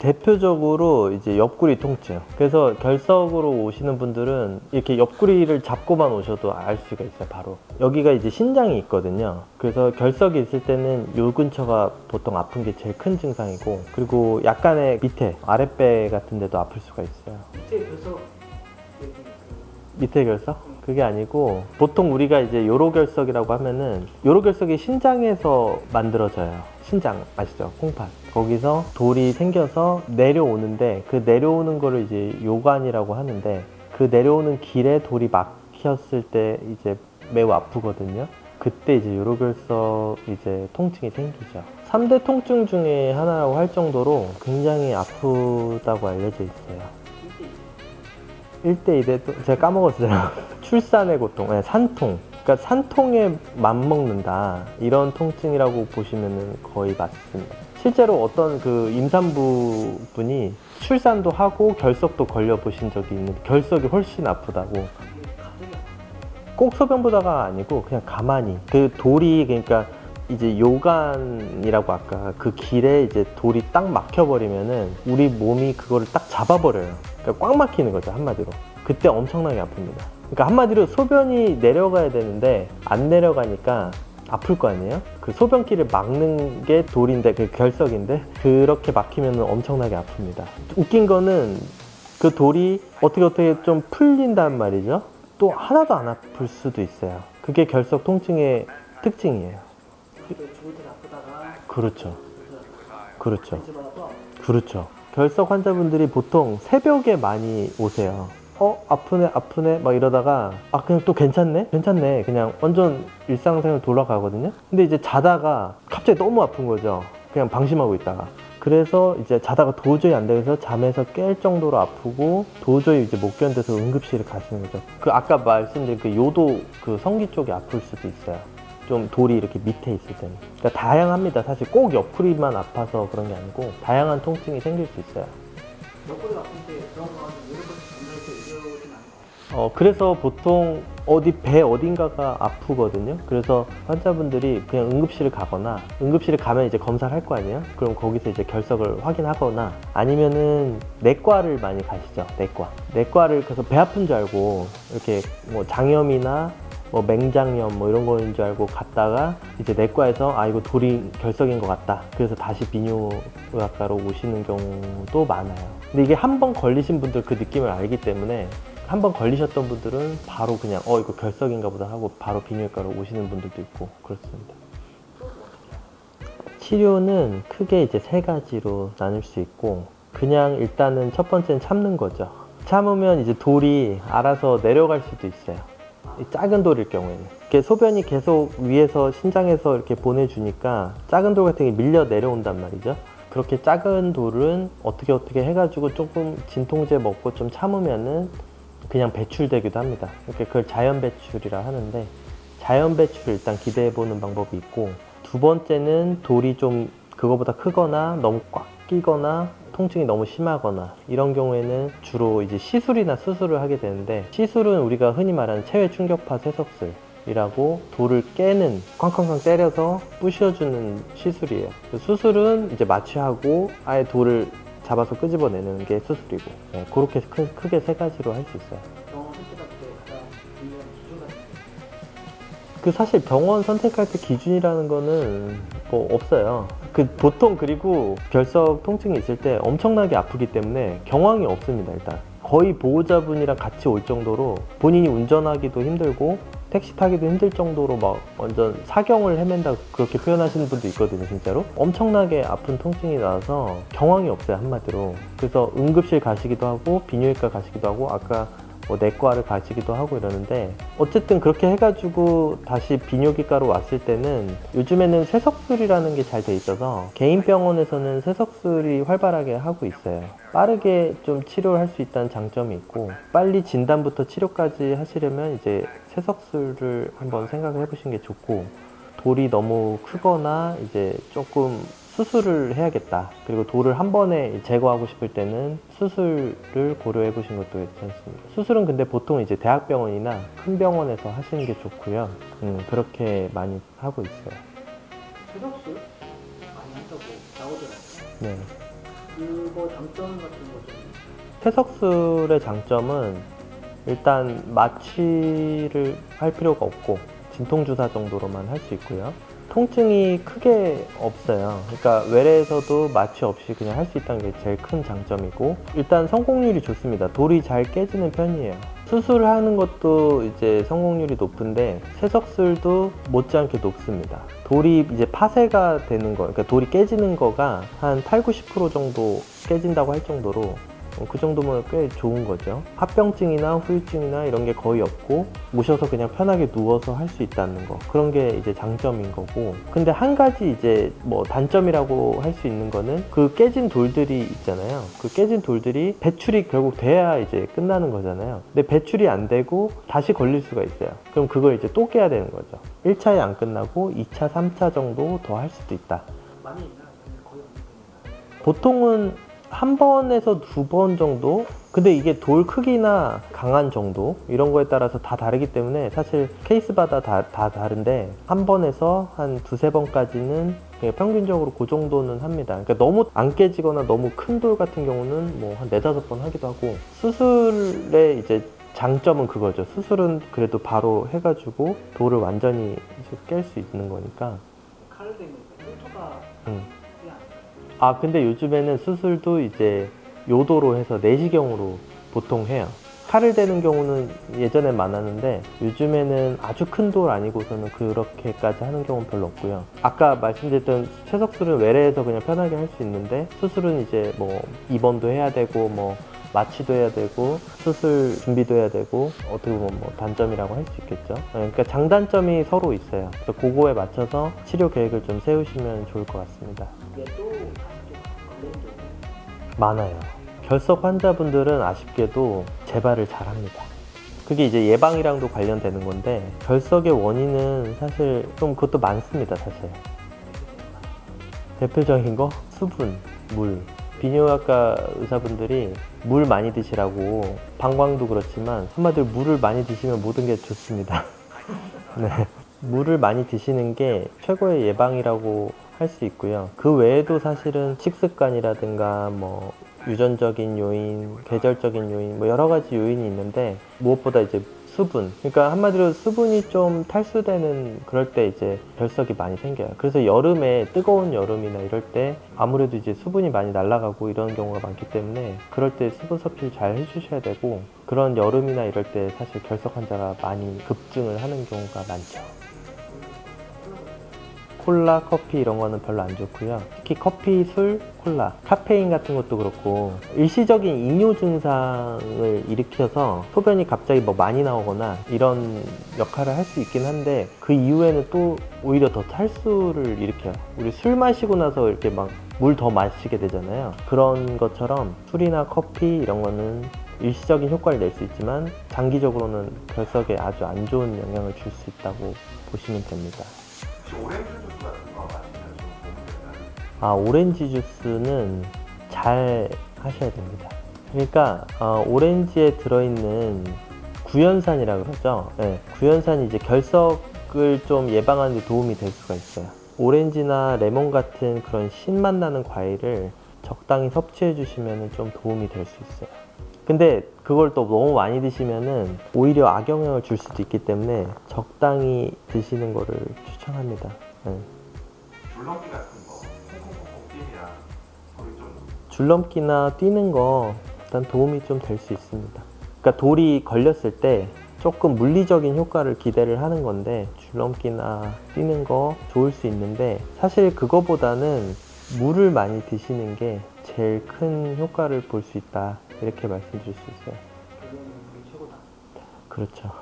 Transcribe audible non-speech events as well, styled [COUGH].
대표적으로 이제 옆구리 통증. 그래서 결석으로 오시는 분들은 이렇게 옆구리를 잡고만 오셔도 알 수가 있어요, 바로. 여기가 이제 신장이 있거든요. 그래서 결석이 있을 때는 요 근처가 보통 아픈 게 제일 큰 증상이고, 그리고 약간의 밑에, 아랫배 같은 데도 아플 수가 있어요. 밑에 그 밑에 결석? 그게 아니고 보통 우리가 이제 요로 결석이라고 하면은 요로 결석이 신장에서 만들어져요. 신장 아시죠? 콩팥. 거기서 돌이 생겨서 내려오는데 그 내려오는 거를 이제 요관이라고 하는데 그 내려오는 길에 돌이 막혔을 때 이제 매우 아프거든요. 그때 이제 요로결석 이제 통증이 생기죠. 3대 통증 중에 하나라고 할 정도로 굉장히 아프다고 알려져 있어요. 1대1 1대 2대 제가 까먹었어요. [LAUGHS] 출산의 고통, 네, 산통. 그러니까 산통에 맞먹는다 이런 통증이라고 보시면 거의 맞습니다. 실제로 어떤 그 임산부 분이 출산도 하고 결석도 걸려 보신 적이 있는데 결석이 훨씬 아프다고. 꼭 소변보다가 아니고 그냥 가만히 그 돌이 그러니까 이제 요관이라고 아까 그 길에 이제 돌이 딱 막혀버리면은 우리 몸이 그거를 딱 잡아버려요. 그러니까 꽉 막히는 거죠 한마디로. 그때 엄청나게 아픕니다. 그러니까 한마디로 소변이 내려가야 되는데 안 내려가니까 아플 거 아니에요? 그 소변길을 막는 게 돌인데 그 결석인데 그렇게 막히면 엄청나게 아픕니다. 웃긴 거는 그 돌이 어떻게 어떻게 좀 풀린단 말이죠. 또 하나도 안 아플 수도 있어요. 그게 결석 통증의 특징이에요. 그 그렇죠. 그렇죠. 그렇죠. 결석 환자분들이 보통 새벽에 많이 오세요. 어 아프네 아프네 막 이러다가 아 그냥 또 괜찮네 괜찮네 그냥 완전 일상생활 돌아가거든요. 근데 이제 자다가 갑자기 너무 아픈 거죠. 그냥 방심하고 있다가 그래서 이제 자다가 도저히 안 되면서 잠에서 깰 정도로 아프고 도저히 이제 못 견뎌서 응급실에 가시는 거죠. 그 아까 말씀드린 그 요도 그 성기 쪽이 아플 수도 있어요. 좀 돌이 이렇게 밑에 있을 때는. 그러니까 다양합니다. 사실 꼭 옆구리만 아파서 그런 게 아니고 다양한 통증이 생길 수 있어요. 옆구리가 아픈데 병원 가서 이렇게 검사해서 이러진 않아요. 어, 그래서 보통 어디 배 어딘가가 아프거든요. 그래서 환자분들이 그냥 응급실을 가거나 응급실에 가면 이제 검사를 할 거 아니에요. 그럼 거기서 이제 결석을 확인하거나 아니면은 내과를 많이 가시죠. 내과. 내과를 가서 배 아픈 줄 알고 이렇게 뭐 장염이나 뭐 맹장염 뭐 이런 거인 줄 알고 갔다가 이제 내과에서 아 이거 돌이 결석인 것 같다. 그래서 다시 비뇨의학과로 오시는 경우도 많아요. 근데 이게 한 번 걸리신 분들 그 느낌을 알기 때문에 한번 걸리셨던 분들은 바로 그냥 어 이거 결석인가 보다 하고 바로 비뇨기과로 오시는 분들도 있고 그렇습니다. 치료는 크게 이제 세 가지로 나눌 수 있고 그냥 일단은 첫 번째는 참는 거죠. 참으면 이제 돌이 알아서 내려갈 수도 있어요. 이 작은 돌일 경우에는. 이렇게 소변이 계속 위에서 신장에서 이렇게 보내주니까 작은 돌 같은 게 밀려 내려온단 말이죠. 그렇게 작은 돌은 어떻게 어떻게 해가지고 조금 진통제 먹고 좀 참으면은 그냥 배출되기도 합니다. 이렇게 그걸 자연 배출이라 하는데 자연 배출을 일단 기대해 보는 방법이 있고 두 번째는 돌이 좀 그거보다 크거나 너무 꽉 끼거나 통증이 너무 심하거나 이런 경우에는 주로 이제 시술이나 수술을 하게 되는데 시술은 우리가 흔히 말하는 체외 충격파 세석술 이라고 돌을 깨는 쾅쾅쾅 때려서 부셔주는 시술이에요. 그 수술은 이제 마취하고 아예 돌을 잡아서 끄집어내는 게 수술이고 네, 그렇게 크, 크게 세 가지로 할 수 있어요. 병원 선택할 때 가장 중요한 기준 같은 게그 사실 병원 선택할 때 기준이라는 거는 뭐 없어요. 그 보통 그리고 결석 통증이 있을 때 엄청나게 아프기 때문에 경황이 없습니다. 일단 거의 보호자분이랑 같이 올 정도로 본인이 운전하기도 힘들고 택시 타기도 힘들 정도로 막 완전 사경을 헤맨다 그렇게 표현하시는 분도 있거든요, 진짜로. 엄청나게 아픈 통증이 나서 경황이 없어요, 한마디로. 그래서 응급실 가시기도 하고 비뇨기과 가시기도 하고 아까 뭐 내과를 가시기도 하고 이러는데 어쨌든 그렇게 해가지고 다시 비뇨기과로 왔을 때는 요즘에는 세석술이라는 게 잘 돼 있어서 개인 병원에서는 세석술이 활발하게 하고 있어요. 빠르게 좀 치료를 할수 있다는 장점이 있고 빨리 진단부터 치료까지 하시려면 이제 세석술을 한번 생각을 해보시는 게 좋고 돌이 너무 크거나 이제 조금 수술을 해야겠다. 그리고 돌을 한 번에 제거하고 싶을 때는 수술을 고려해 보신 것도 괜찮습니다. 수술은 근데 보통 이제 대학병원이나 큰 병원에서 하시는 게 좋고요. 음, 그렇게 많이 하고 있어요. 세석술 많이 한다고 나오더라고요. 네. 그 그거 장점 같은 거 좀 퇴석술의 장점은 일단 마취를 할 필요가 없고 진통 주사 정도로만 할 수 있고요. 통증이 크게 없어요. 그러니까 외래에서도 마취 없이 그냥 할 수 있다는 게 제일 큰 장점이고 일단 성공률이 좋습니다. 돌이 잘 깨지는 편이에요. 수술하는 것도 이제 성공률이 높은데 세석술도 못지않게 높습니다. 돌이 이제 파쇄가 되는 거, 그러니까 돌이 깨지는 거가 한 8, 90% 정도 깨진다고 할 정도로 어, 그 정도면 꽤 좋은 거죠. 합병증이나 후유증이나 이런 게 거의 없고 오셔서 그냥 편하게 누워서 할 수 있다는 거 그런 게 이제 장점인 거고 근데 한 가지 이제 뭐 단점이라고 할 수 있는 거는 그 깨진 돌들이 있잖아요. 그 깨진 돌들이 배출이 결국 돼야 이제 끝나는 거잖아요. 근데 배출이 안 되고 다시 걸릴 수가 있어요. 그럼 그걸 이제 또 깨야 되는 거죠. 1차에 안 끝나고 2차, 3차 정도 더 할 수도 있다. 보통은 한 번에서 두 번 정도? 근데 이게 돌 크기나 강한 정도 이런 거에 따라서 다 다르기 때문에 사실 케이스마다 다, 다 다른데 한 번에서 한 두세 번까지는 예, 평균적으로 그 정도는 합니다. 그러니까 너무 안 깨지거나 너무 큰 돌 같은 경우는 뭐 한 네다섯 번 하기도 하고 수술의 이제 장점은 그거죠. 수술은 그래도 바로 해가지고 돌을 완전히 깰 수 있는 거니까. 칼을 대면 흉터가 음. 아 근데 요즘에는 수술도 이제 요도로 해서 내시경으로 보통 해요. 칼을 대는 경우는 예전에 많았는데 요즘에는 아주 큰 돌 아니고서는 그렇게까지 하는 경우는 별로 없고요. 아까 말씀드렸던 최석술은 외래에서 그냥 편하게 할 수 있는데 수술은 이제 뭐 입원도 해야 되고 뭐 마취도 해야 되고 수술 준비도 해야 되고 어떻게 보면 뭐 단점이라고 할 수 있겠죠. 네, 그러니까 장단점이 서로 있어요. 그래서 그거에 맞춰서 치료 계획을 좀 세우시면 좋을 것 같습니다. 많아요. 결석 환자분들은 아쉽게도 재발을 잘 합니다. 그게 이제 예방이랑도 관련되는 건데 결석의 원인은 사실 좀 그것도 많습니다, 사실. 대표적인 거 수분, 물. 비뇨기과 의사분들이 물 많이 드시라고 방광도 그렇지만 한마디로 물을 많이 드시면 모든 게 좋습니다. [LAUGHS] 네. 물을 많이 드시는 게 최고의 예방이라고 할 수 있고요. 그 외에도 사실은 식습관이라든가 뭐 유전적인 요인, 계절적인 요인, 뭐 여러 가지 요인이 있는데 무엇보다 이제 수분. 그러니까 한마디로 수분이 좀 탈수되는 그럴 때 이제 결석이 많이 생겨요. 그래서 여름에 뜨거운 여름이나 이럴 때 아무래도 이제 수분이 많이 날아가고 이런 경우가 많기 때문에 그럴 때 수분 섭취를 잘 해주셔야 되고 그런 여름이나 이럴 때 사실 결석 환자가 많이 급증을 하는 경우가 많죠. 콜라, 커피 이런 거는 별로 안 좋고요. 특히 커피, 술, 콜라, 카페인 같은 것도 그렇고 일시적인 이뇨 증상을 일으켜서 소변이 갑자기 뭐 많이 나오거나 이런 역할을 할 수 있긴 한데 그 이후에는 또 오히려 더 탈수를 일으켜요. 우리 술 마시고 나서 이렇게 막 물 더 마시게 되잖아요. 그런 것처럼 술이나 커피 이런 거는 일시적인 효과를 낼 수 있지만 장기적으로는 결석에 아주 안 좋은 영향을 줄 수 있다고 보시면 됩니다. 아, 오렌지 주스는 잘 하셔야 됩니다. 그러니까 어, 오렌지에 들어있는 구연산이라 그러죠. 네, 구연산이 이제 결석을 좀 예방하는 데 도움이 될 수가 있어요. 오렌지나 레몬 같은 그런 신맛 나는 과일을 적당히 섭취해 주시면 좀 도움이 될 수 있어요. 근데 그걸 또 너무 많이 드시면은 오히려 악영향을 줄 수도 있기 때문에 적당히 드시는 거를 추천합니다. 네. 줄넘기나 뛰는 거 일단 도움이 좀 될 수 있습니다. 그러니까 돌이 걸렸을 때 조금 물리적인 효과를 기대를 하는 건데 줄넘기나 뛰는 거 좋을 수 있는데 사실 그거보다는 물을 많이 드시는 게 제일 큰 효과를 볼 수 있다 이렇게 말씀드릴 수 있어요. 그렇죠.